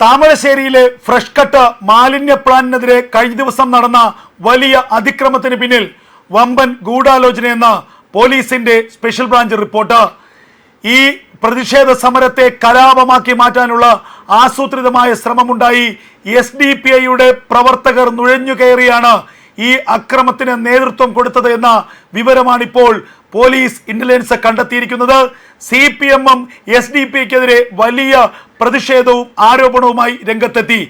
താമരശ്ശേരിയിലെ fresh cut മാലിന്യ പ്ലാന്റിനെതിരെ കഴിഞ്ഞ ദിവസം നടന്ന വലിയ അതിക്രമത്തിന് പിന്നിൽ വമ്പൻ ഗൂഢാലോചനയെന്ന് പോലീസിന്റെ സ്പെഷ്യൽ ബ്രാഞ്ച് റിപ്പോർട്ട്. ഈ പ്രതിഷേധ സമരത്തെ കലാപമാക്കി മാറ്റാനുള്ള ആസൂത്രിതമായ ശ്രമമുണ്ടായി. എസ് ഡി പി ഐയുടെ പ്രവർത്തകർ നുഴഞ്ഞു കയറിയാണ് ഈ അക്രമത്തിന് നേതൃത്വം കൊടുത്തത് എന്ന വിവരമാണിപ്പോൾ പോലീസ് ഇന്റലിജൻസ് കണ്ടെത്തിയിരിക്കുന്നത്. സി പി എമ്മും എസ് ഡി പി ഐക്കെതിരെ വലിയ പ്രതിഷേധവും ആരോപണവുമായി രംഗത്തെത്തി.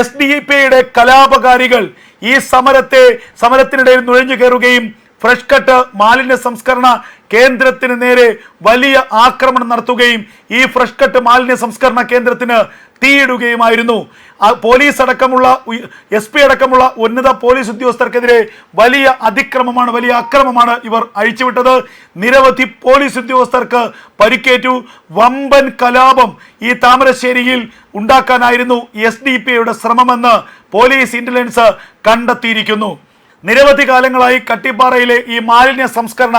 എസ് ഡി പി ഐയുടെ കലാപകാരികൾ ഈ സമരത്തെ സമരത്തിനിടയിൽ നുഴഞ്ഞു കയറുകയും ഫ്രഷ് കട്ട് മാലിന്യ സംസ്കരണ കേന്ദ്രത്തിന് നേരെ വലിയ ആക്രമണം നടത്തുകയും ഈ ഫ്രഷ് കട്ട് മാലിന്യ സംസ്കരണ കേന്ദ്രത്തിന് തീയിടുകയുമായിരുന്നു. പോലീസ് അടക്കമുള്ള എസ് പി അടക്കമുള്ള ഉന്നത പോലീസ് ഉദ്യോഗസ്ഥർക്കെതിരെ വലിയ അതിക്രമമാണ് വലിയ അക്രമമാണ് ഇവർ അഴിച്ചുവിട്ടത്. നിരവധി പോലീസ് ഉദ്യോഗസ്ഥർക്ക് പരിക്കേറ്റു. വമ്പൻ കലാപം ഈ താമരശ്ശേരിയിൽ ഉണ്ടാക്കാനായിരുന്നു എസ് ഡി പി ഐയുടെ ശ്രമമെന്ന് പോലീസ് ഇന്റലിജൻസ് കണ്ടെത്തിയിരിക്കുന്നു. നിരവധി കാലങ്ങളായി കട്ടിപ്പാറയിലെ ഈ മാലിന്യ സംസ്കരണ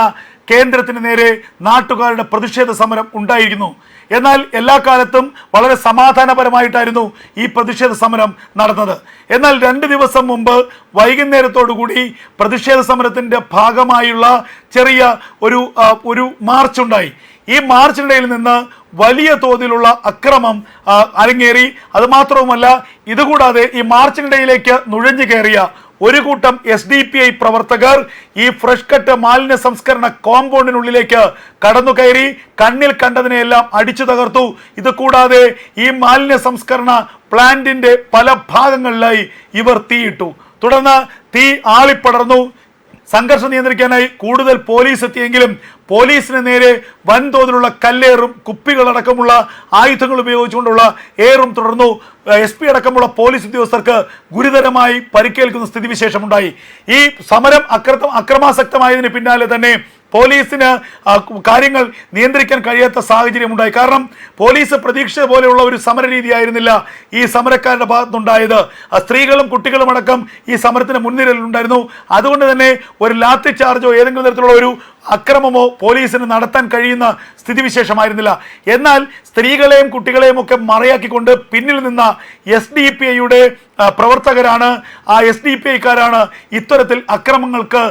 കേന്ദ്രത്തിന് നേരെ നാട്ടുകാരുടെ പ്രതിഷേധ സമരം ഉണ്ടായിരുന്നു. എന്നാൽ എല്ലാ കാലത്തും വളരെ സമാധാനപരമായിട്ടായിരുന്നു ഈ പ്രതിഷേധ സമരം നടന്നത്. എന്നാൽ രണ്ട് ദിവസം മുമ്പ് വൈകുന്നേരത്തോടുകൂടി പ്രതിഷേധ സമരത്തിന്റെ ഭാഗമായുള്ള ചെറിയ ഒരു ഒരു മാർച്ച് ഉണ്ടായി ഈ മാർച്ചിനിടയിൽ നിന്ന് വലിയ തോതിലുള്ള അക്രമം അരങ്ങേറി. അതുമാത്രവുമല്ല ഇതുകൂടാതെ ഈ മാർച്ചിനിടയിലേക്ക് നുഴഞ്ഞു കയറിയ ഒരു കൂട്ടം എസ് ഡി പി ഐ പ്രവർത്തകർ ഈ ഫ്രഷ് കട്ട് മാലിന്യ സംസ്കരണ കോമ്പൗണ്ടിനുള്ളിലേക്ക് കടന്നു കയറി കണ്ണിൽ കണ്ടതിനെയെല്ലാം അടിച്ചു തകർത്തു. ഇത് കൂടാതെ ഈ മാലിന്യ സംസ്കരണ പ്ലാന്റിന്റെ പല ഭാഗങ്ങളിലായി ഇവർ തീയിട്ടു. തുടർന്ന് തീ ആളിപ്പടർന്നു. സംഘർഷം നിയന്ത്രിക്കാനായി കൂടുതൽ പോലീസ് എത്തിയെങ്കിലും പോലീസിന് നേരെ വൻതോതിലുള്ള കല്ലേറും കുപ്പികളടക്കമുള്ള ആയുധങ്ങൾ ഉപയോഗിച്ചുകൊണ്ടുള്ള ഏറും തുടർന്നു എസ് പി അടക്കമുള്ള പോലീസ് ഉദ്യോഗസ്ഥർക്ക് ഗുരുതരമായി പരിക്കേൽക്കുന്ന സ്ഥിതിവിശേഷമുണ്ടായി. ഈ സമരം അക്രമ അക്രമാസക്തമായതിന് പിന്നാലെ തന്നെ പോലീസിന് കാര്യങ്ങൾ നിയന്ത്രിക്കാൻ കഴിയാത്ത സാഹചര്യം ഉണ്ടായി. കാരണം പോലീസ് പ്രതീക്ഷിച്ച പോലെയുള്ള ഒരു സമര രീതിയായിരുന്നില്ല ഈ സമരക്കാരുടെ ഭാഗത്തുണ്ടായത്. സ്ത്രീകളും കുട്ടികളും അടക്കം ഈ സമരത്തിന് മുൻനിരയിലുണ്ടായിരുന്നു. അതുകൊണ്ട് തന്നെ ഒരു ലാത്തി ചാർജോ ഏതെങ്കിലും തരത്തിലുള്ള ഒരു അക്രമമോ പോലീസിന് നടത്താൻ കഴിയുന്ന സ്ഥിതിവിശേഷമായിരുന്നില്ല. എന്നാൽ സ്ത്രീകളെയും കുട്ടികളെയും ഒക്കെ മറയാക്കിക്കൊണ്ട് പിന്നിൽ നിന്ന എസ് ഡി പി ഐയുടെ പ്രവർത്തകരാണ്. ആ എസ് ഡി പി ഐക്കാരാണ് ഇത്തരത്തിൽ അക്രമങ്ങൾക്ക്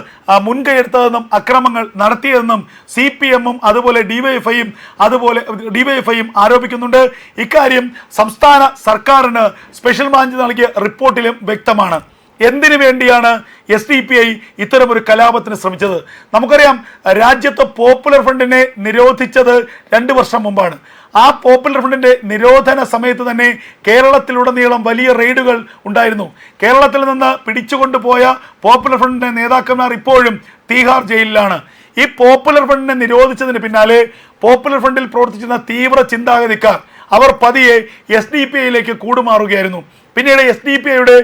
മുൻകൈയെടുത്തതെന്നും അക്രമങ്ങൾ നടത്തിയതെന്നും സി പി എമ്മും അതുപോലെ ഡിവൈഎഫ്ഐയും അതുപോലെ ഡിവൈഎഫ്ഐയും ആരോപിക്കുന്നുണ്ട്. ഇക്കാര്യം സംസ്ഥാന സർക്കാരിന് സ്പെഷ്യൽ ബ്രാഞ്ച് നൽകിയ റിപ്പോർട്ടിലും വ്യക്തമാണ്. എന്തിനു വേണ്ടിയാണ് എസ് ഡി പി ഐ ഇത്തരമൊരു കലാപത്തിന് ശ്രമിച്ചത്? നമുക്കറിയാം രാജ്യത്ത് പോപ്പുലർ ഫ്രണ്ടിനെ നിരോധിച്ചത് രണ്ട് വർഷം മുമ്പാണ്. ആ പോപ്പുലർ ഫ്രണ്ടിന്റെ നിരോധന സമയത്ത് തന്നെ കേരളത്തിലുടനീളം വലിയ റെയ്ഡുകൾ ഉണ്ടായിരുന്നു. കേരളത്തിൽ നിന്ന് പിടിച്ചുകൊണ്ടുപോയ പോപ്പുലർ ഫ്രണ്ടിന്റെ നേതാക്കന്മാർ ഇപ്പോഴും തീഹാർ ജയിലിലാണ്. ഈ പോപ്പുലർ ഫ്രണ്ടിനെ നിരോധിച്ചതിന് പിന്നാലെ പോപ്പുലർ ഫ്രണ്ടിൽ പ്രവർത്തിച്ചിരുന്ന തീവ്ര ചിന്താഗതിക്കാർ അവർ പതിയെ എസ് ഡി പി ഐയിലേക്ക് കൂടുമാറുകയായിരുന്നു. പിന്നീട് എസ് ഡി പി ഐയുടെ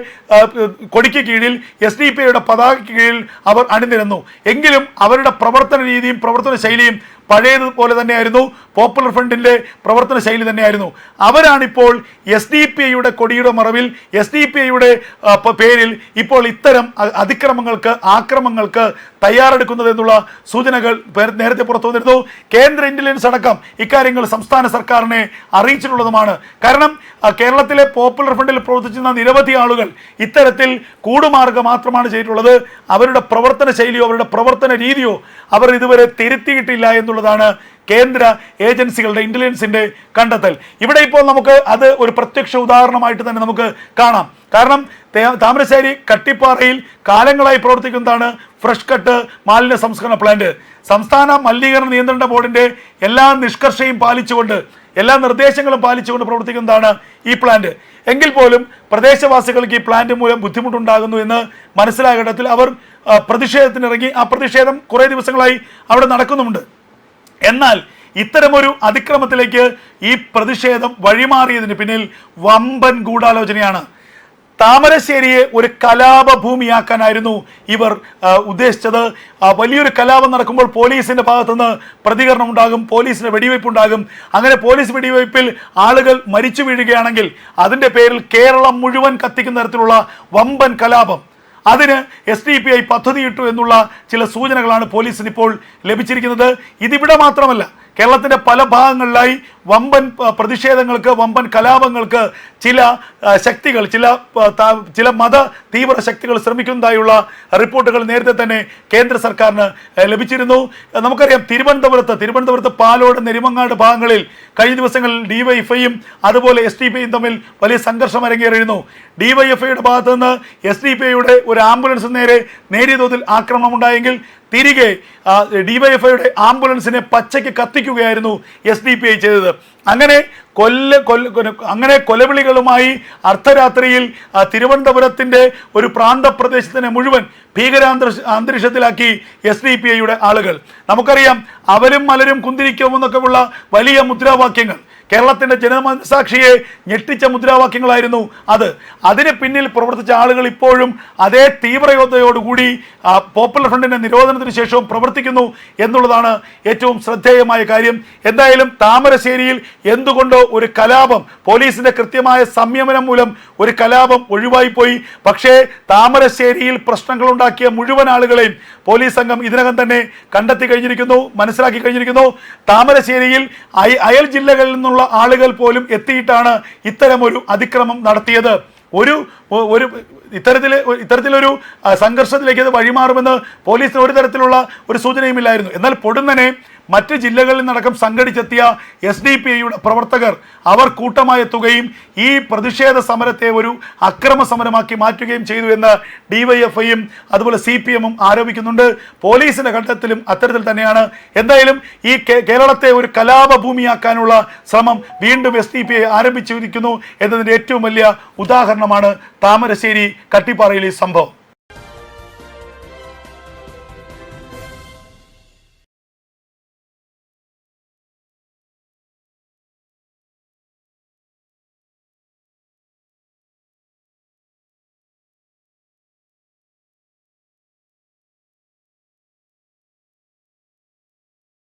കൊടിക്ക് കീഴിൽ എസ് ഡി പി ഐയുടെ പതാകയ്ക്ക് കീഴിൽ അവർ അണിനിരന്നു. എങ്കിലും അവരുടെ പ്രവർത്തന രീതിയും പ്രവർത്തന ശൈലിയും പഴയതുപോലെ തന്നെയായിരുന്നു. പോപ്പുലർ ഫ്രണ്ടിന്റെ പ്രവർത്തന ശൈലി തന്നെയായിരുന്നു. അവരാണിപ്പോൾ എസ് ഡി പി ഐയുടെ കൊടിയുടെ മറവിൽ എസ് ഡി പി ഐയുടെ പേരിൽ ഇപ്പോൾ ഇത്തരം അതിക്രമങ്ങൾക്ക് ആക്രമങ്ങൾക്ക് തയ്യാറെടുക്കുന്നത് എന്നുള്ള സൂചനകൾ നേരത്തെ പുറത്തു വന്നിരുന്നു. കേന്ദ്ര ഇന്റലിജൻസ് അടക്കം ഇക്കാര്യങ്ങൾ സംസ്ഥാന സർക്കാരിനെ അറിയിച്ചിട്ടുള്ളതുമാണ്. കാരണം കേരളത്തിലെ പോപ്പുലർ ഫ്രണ്ടിൽ പ്രവർത്തിച്ചിരുന്ന നിരവധി ആളുകൾ ഇത്തരത്തിൽ കൂടുമാറുക മാത്രമാണ് ചെയ്തിട്ടുള്ളത്. അവരുടെ പ്രവർത്തന ശൈലിയോ അവരുടെ പ്രവർത്തന രീതിയോ അവർ ഇതുവരെ തിരുത്തിയിട്ടില്ല എന്നുള്ളതാണ് കേന്ദ്ര ഏജൻസികളുടെ ഇന്റലിജൻസിന്റെ കണ്ടെത്തൽ. ഇവിടെ ഇപ്പോൾ നമുക്ക് അത് ഒരു പ്രത്യക്ഷ ഉദാഹരണമായിട്ട് തന്നെ നമുക്ക് കാണാം. കാരണം താമരശ്ശേരി കട്ടിപ്പാറയിൽ കാലങ്ങളായി പ്രവർത്തിക്കുന്നതാണ് ഫ്രഷ് കട്ട് മാലിന്യ സംസ്കരണ പ്ലാന്റ് സംസ്ഥാന മലിനീകരണ നിയന്ത്രണ ബോർഡിന്റെ എല്ലാ നിഷ്കർഷയും പാലിച്ചുകൊണ്ട് എല്ലാ നിർദ്ദേശങ്ങളും പാലിച്ചുകൊണ്ട് പ്രവർത്തിക്കുന്നതാണ് ഈ പ്ലാന്റ് എങ്കിൽ പോലും പ്രദേശവാസികൾക്ക് ഈ പ്ലാന്റ് മൂലം ബുദ്ധിമുട്ടുണ്ടാകുന്നു എന്ന് മനസ്സിലായ ഘട്ടത്തിൽ അവർ പ്രതിഷേധത്തിനിറങ്ങി ആ പ്രതിഷേധം കുറേ ദിവസങ്ങളായി അവിടെ നടക്കുന്നുമുണ്ട്. എന്നാൽ ഇത്തരമൊരു അതിക്രമത്തിലേക്ക് ഈ പ്രതിഷേധം വഴിമാറിയതിന് പിന്നിൽ വമ്പൻ ഗൂഢാലോചനയാണ്. താമരശ്ശേരിയെ ഒരു കലാപഭൂമിയാക്കാനായിരുന്നു ഇവർ ഉദ്ദേശിച്ചത്. വലിയൊരു കലാപം നടക്കുമ്പോൾ പോലീസിന്റെ ഭാഗത്തുനിന്ന് പ്രതികരണം ഉണ്ടാകും പോലീസിന്റെ വെടിവയ്പ് ഉണ്ടാകും. അങ്ങനെ പോലീസ് വെടിവയ്പിൽ ആളുകൾ മരിച്ചു വീഴുകയാണെങ്കിൽ അതിന്റെ പേരിൽ കേരളം മുഴുവൻ കത്തിക്കുന്ന തരത്തിലുള്ള വമ്പൻ കലാപം. അതിന് എസ് ഡി പി ഐ പദ്ധതിയിട്ടു എന്നുള്ള ചില സൂചനകളാണ് പോലീസിന് ഇപ്പോൾ ലഭിച്ചിരിക്കുന്നത്. ഇതിവിടെ മാത്രമല്ല കേരളത്തിന്റെ പല ഭാഗങ്ങളിലായി വമ്പൻ പ്രതിഷേധങ്ങൾക്ക് വമ്പൻ കലാപങ്ങൾക്ക് ചില ശക്തികൾ ചില ചില മത തീവ്ര ശക്തികൾ ശ്രമിക്കുന്നതായുള്ള റിപ്പോർട്ടുകൾ നേരത്തെ തന്നെ കേന്ദ്ര സർക്കാരിന് ലഭിച്ചിരുന്നു. നമുക്കറിയാം തിരുവനന്തപുരത്ത് തിരുവനന്തപുരത്ത് പാലോട് നെരുമങ്ങാട് ഭാഗങ്ങളിൽ കഴിഞ്ഞ ദിവസങ്ങളിൽ ഡിവൈഎഫ്ഐയും അതുപോലെ എസ് ഡി പി തമ്മിൽ വലിയ സംഘർഷം അരങ്ങേറിയിരുന്നു. ഡിവൈഎഫ്ഐയുടെ ഭാഗത്ത് നിന്ന് എസ് ഡി പി ഐയുടെ ഒരു ആംബുലൻസ് നേരെ നേരിയ തോതിൽ ആക്രമണം ഉണ്ടായെങ്കിൽ തിരികെ ഡിവൈഎഫ്ഐയുടെ ആംബുലൻസിനെ പച്ചയ്ക്ക് കത്തിക്കുകയായിരുന്നു എസ് ഡി പി ഐ ചെയ്തത്. അങ്ങനെ കൊല്ല കൊല്ല അങ്ങനെ കൊലവിളികളുമായി അർദ്ധരാത്രിയിൽ തിരുവനന്തപുരത്തിന്റെ ഒരു പ്രാന്തപ്രദേശത്തിനെ മുഴുവൻ ഭീകരാന്തര അന്തരീക്ഷത്തിലാക്കി എസ് ഡി പി ഐയുടെ ആളുകൾ. നമുക്കറിയാം അവരും മലരും കുന്തിരിക്കുമെന്നൊക്കെയുള്ള വലിയ മുദ്രാവാക്യങ്ങൾ. കേരളത്തിന്റെ ജനമനസാക്ഷിയെ ഞെട്ടിച്ച മുദ്രാവാക്യങ്ങളായിരുന്നു അത്. അതിന് പിന്നിൽ പ്രവർത്തിച്ച ആളുകൾ ഇപ്പോഴും അതേ തീവ്രയോധയോടുകൂടി പോപ്പുലർ ഫ്രണ്ടിന്റെ നിരോധനത്തിന് ശേഷവും പ്രവർത്തിക്കുന്നു എന്നുള്ളതാണ് ഏറ്റവും ശ്രദ്ധേയമായ കാര്യം. എന്തായാലും താമരശ്ശേരിയിൽ എന്തുകൊണ്ടോ ഒരു കലാപം പോലീസിന്റെ കൃത്യമായ സംയമനം മൂലം ഒരു കലാപം ഒഴിവായിപ്പോയി. പക്ഷേ താമരശ്ശേരിയിൽ പ്രശ്നങ്ങളുണ്ടാക്കിയ മുഴുവൻ ആളുകളെയും പോലീസ് സംഘം ഇതിനകം തന്നെ കണ്ടെത്തി കഴിഞ്ഞിരിക്കുന്നു മനസ്സിലാക്കി കഴിഞ്ഞിരിക്കുന്നു. താമരശ്ശേരിയിൽ അയൽ ജില്ലകളിൽ നിന്നുള്ള ആളുകൾ പോലും എത്തിയിട്ടാണ് ഇത്തരമൊരു അതിക്രമം നടത്തിയത്. ഒരു ഒരു ഇത്തരത്തിൽ ഇത്തരത്തിലൊരു സംഘർഷത്തിലേക്ക് അത് വഴിമാറുമെന്ന് പോലീസിന് ഒരു തരത്തിലുള്ള ഒരു സൂചനയുമില്ലായിരുന്നു. എന്നാൽ പൊടുന്നനെ മറ്റ് ജില്ലകളിൽ നിന്നടക്കം സംഘടിച്ചെത്തിയ എസ് ഡി പി ഐയുടെ പ്രവർത്തകർ അവർ കൂട്ടമായി തുകയും ഈ പ്രതിഷേധ സമരത്തെ ഒരു അക്രമ സമരമാക്കി മാറ്റുകയും ചെയ്തു എന്ന് ഡിവൈഎഫ്ഐയും അതുപോലെ സി പി എമ്മും ആരോപിക്കുന്നുണ്ട്. പോലീസിന്റെ ഘട്ടത്തിലും അത്തരത്തിൽ തന്നെയാണ്. എന്തായാലും ഈ കേരളത്തെ ഒരു കലാപഭൂമിയാക്കാനുള്ള ശ്രമം വീണ്ടും എസ് ഡി പി ഐ ആരംഭിച്ചിരിക്കുന്നു എന്നതിന്റെ ഏറ്റവും വലിയ ഉദാഹരണമാണ് താമരശ്ശേരി കട്ടിപ്പാറയിലെ സംഭവം.